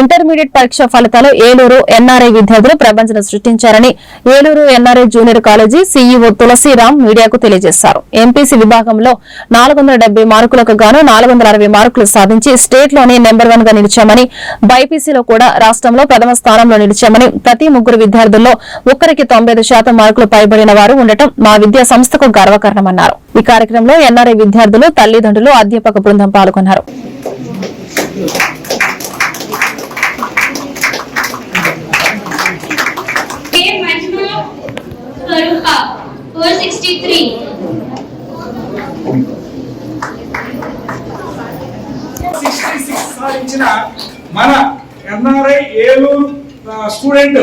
Intermediate పరీక్ష ఫలితాలు Eluru NRI విద్యార్థులు ప్రపంచం సృష్టించారని Eluru NRI junior college CEO Tulasiram మీడియాకు తెలియజేశారు. ఎంపీసీ విభాగంలో నాలుగు మార్కులకు గాను నాలుగు మార్కులు సాధించి స్టేట్లోనే నెంబర్ వన్గా నిలిచామని బైపీసీలో కూడా రాష్ట్రంలో ప్రథమ స్థానంలో నిలిచామని ప్రతి ముగ్గురు విద్యార్థుల్లో ఒక్కరికి తొంభై శాతం మార్కులు పైబడిన వారు ఉండటం మా విద్యా సంస్థకు గర్వకారణమన్నారు. ఈ కార్యక్రమంలో ఎన్ఆర్ఐ విద్యార్థులు తల్లిదండ్రులు అధ్యాపక బృందం పాల్గొన్నారు. సాధించిన మన ఎన్ఆర్ఐ ఏలూరు స్టూడెంట్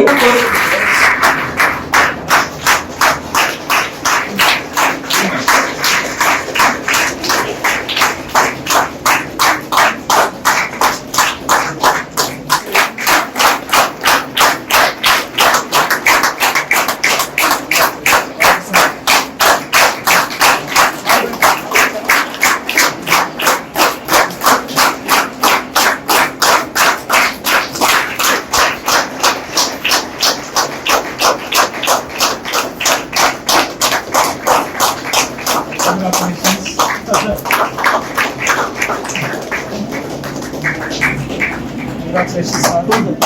స్టూడెంట్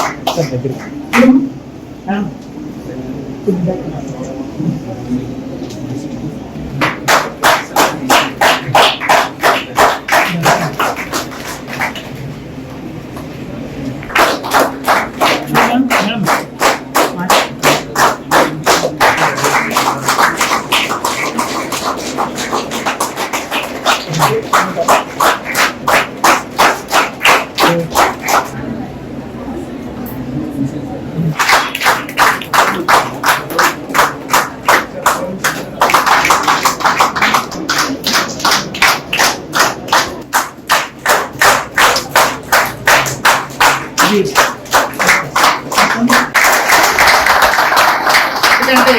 ఎందుకంటే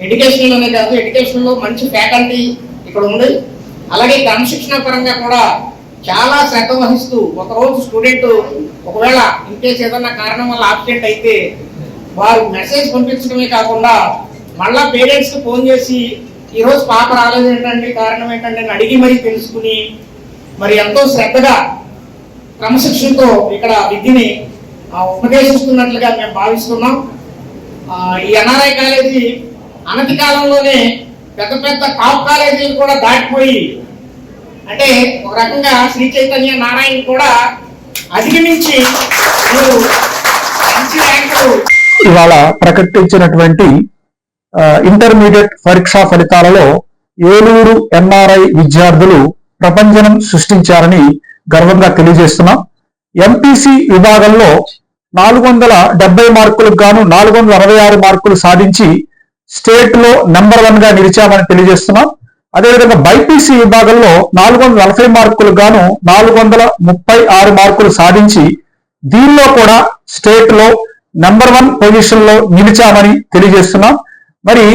ఎడ్యుకేషన్లోనే కాదు ఎడ్యుకేషన్లో మంచి ఫ్యాకల్టీ ఇక్కడ ఉంది. అలాగే క్రమశిక్షణ పరంగా కూడా చాలా శ్రద్ధ వహిస్తూ ఒకరోజు స్టూడెంట్ ఒకవేళ ఇన్కేస్ ఏదన్నా కారణం వల్ల ఆబ్సెంట్ అయితే వారు మెసేజ్ పంపించడమే కాకుండా మళ్ళా పేరెంట్స్కి ఫోన్ చేసి ఈ రోజు పాప రాలేదు ఏంటండి కారణం ఏంటంటే అని అడిగి మరీ తెలుసుకుని మరి ఎంతో శ్రద్ధగా క్రమశిక్షణతో ఇక్కడ విద్యని ఉపదేశిస్తున్నట్లుగా మేము భావిస్తున్నాం. ఆ, ఈ ఎన్ఆర్ఐ కాలేజీ అనతి కాలంలోనే పెద్ద పెద్ద టాప్ కాలేజీలు కూడా దాటిపోయి అంటే ఒక రకంగా శ్రీ చైతన్య నారాయణ కూడా అధిగమించి మంచి ర్యాంకులు ఇవాళ ప్రకటించినటువంటి ఇంటర్మీడియట్ పరీక్షా ఫలితాలలో ఏలూరు ఎన్ఆర్ఐ విద్యార్థులు ప్రపంచనం సృష్టించారని గర్వంగా తెలియజేస్తున్నాం. ఎంపీసీ విభాగంలో నాలుగు వందల డెబ్బై మార్కులకు గాను నాలుగు వందల అరవై ఆరు మార్కులు సాధించి స్టేట్లో నెంబర్ వన్గా నిలిచామని తెలియజేస్తున్నాం. అదేవిధంగా బైపీసీ విభాగంలో నాలుగు వందల నలభై మార్కులకు గాను నాలుగు వందల ముప్పై ఆరు మార్కులు సాధించి దీనిలో కూడా స్టేట్లో నెంబర్ వన్ పొజిషన్లో నిలిచామని తెలియజేస్తున్నాం. మరి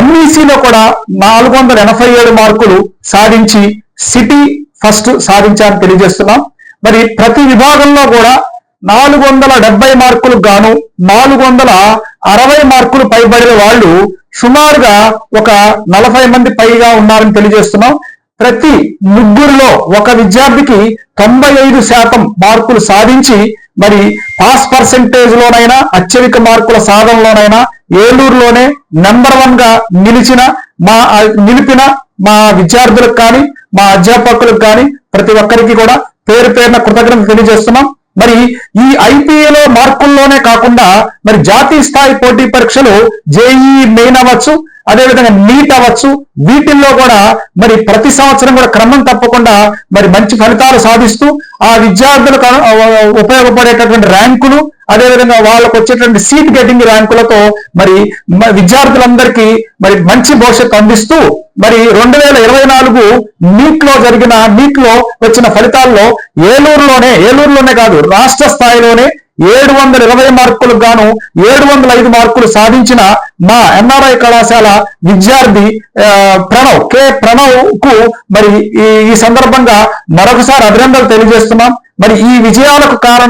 ఎంఈసీలో కూడా నాలుగు వందల ఎనభై ఏడు మార్కులు సాధించి సిటీ ఫస్ట్ సాధించారని తెలియజేస్తున్నాం. మరి ప్రతి విభాగంలో కూడా నాలుగు వందల డెబ్బై మార్కులకు గాను నాలుగు వందల అరవై మార్కులు పైబడిన వాళ్ళు సుమారుగా ఒక నలభై మంది పైగా ఉన్నారని తెలియజేస్తున్నాం. ప్రతి ముగ్గురులో ఒక విద్యార్థికి తొంభై ఐదు శాతం మార్కులు సాధించి మరి పాస్ పర్సెంటేజ్ లోనైనా అత్యధిక మార్కుల సాధనలోనైనా ఏలూరులోనే నెంబర్ వన్గా నిలిచిన మా నిలిపిన మా విద్యార్థులకు కానీ మా అధ్యాపకులకు కానీ ప్రతి ఒక్కరికి కూడా పేరు పేరున కృతజ్ఞత తెలియజేస్తున్నాం. మరి ఈ ఐపీఏలో మార్కుల్లోనే కాకుండా మరి జాతీయ స్థాయి పోటీ పరీక్షలు జేఈ మెయిన్ అవ్వచ్చు అదేవిధంగా నీట్ అవ్వచ్చు. వీటిల్లో కూడా మరి ప్రతి సంవత్సరం కూడా క్రమం తప్పకుండా మరి మంచి ఫలితాలు సాధిస్తూ ఆ విద్యార్థులకు ఉపయోగపడేటటువంటి ర్యాంకులు అదేవిధంగా వాళ్ళకు వచ్చేటువంటి సీట్ గెటింగ్ ర్యాంకులతో మరి విద్యార్థులందరికీ మరి మంచి భవిష్యత్తు అందిస్తూ మరి రెండు వేల ఇరవై నాలుగు నీట్లో జరిగిన నీట్లో వచ్చిన ఫలితాల్లో ఏలూరులోనే ఏలూరులోనే కాదు రాష్ట్ర స్థాయిలోనే ఏడు వందల ఇరవై మార్కులకు గాను ఏడు వందల ఐదు మార్కులు సాధించిన మా ఎన్ఆర్ఐ కళాశాల విద్యార్థి ప్రణవ్ కె. ప్రణవ్కు మరి ఈ ఈ సందర్భంగా మరొకసారి అభినందనలు తెలియజేస్తున్నాం. మరి ఈ విజయాలకు కారణం